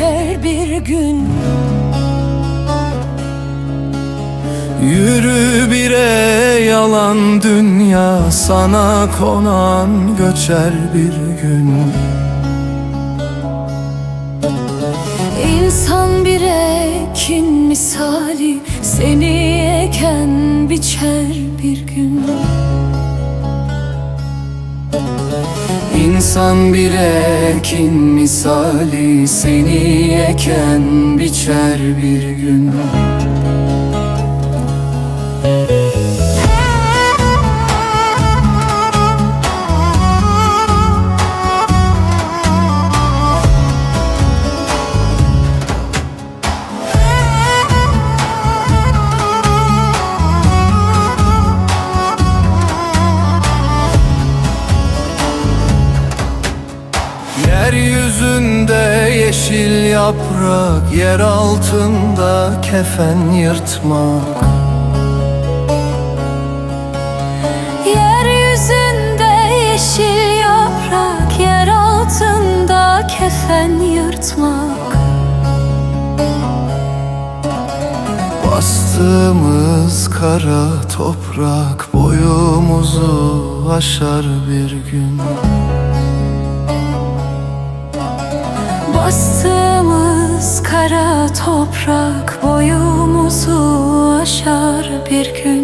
geçer bir gün. Yürü bire yalan dünya Sana konan göçer bir gün. İnsan bir ekin misali Seni eken biçer bir gün. İnsan bir ekin misali Seni eken biçer bir gün yeşil yaprak Yer altında kefen yırtmak. Yeryüzünde yeşil yaprak Yer altında kefen yırtmak. Bastığımız kara toprak Boyumuzu aşar bir gün Bastığımız kara toprak boyumuzu aşar bir gün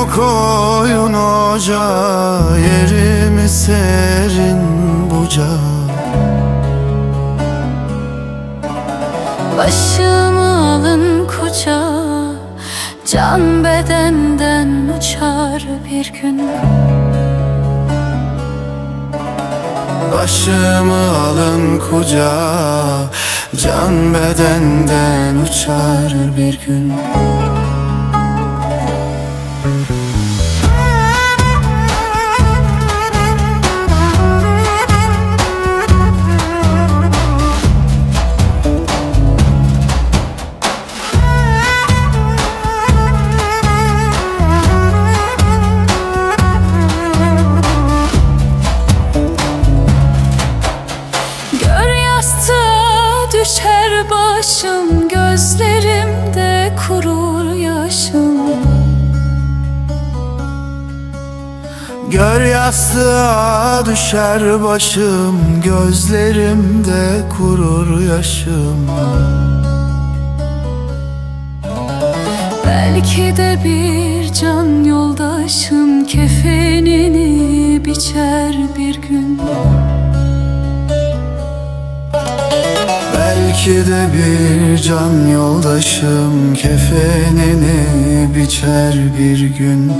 Suyumu koyun ocağa Yerimi serin bucağa Başımı alın kucağa Can bedenden uçar bir gün. Başımı alın kucağa Can bedenden uçar bir gün başım Gözlerimde kurur yaşım. Gör yastığa düşer başım Gözlerimde kurur yaşım. Belki de bir can yoldaşım Kefenini biçer bir gün Belki de bir can yoldaşım Kefenini biçer bir gün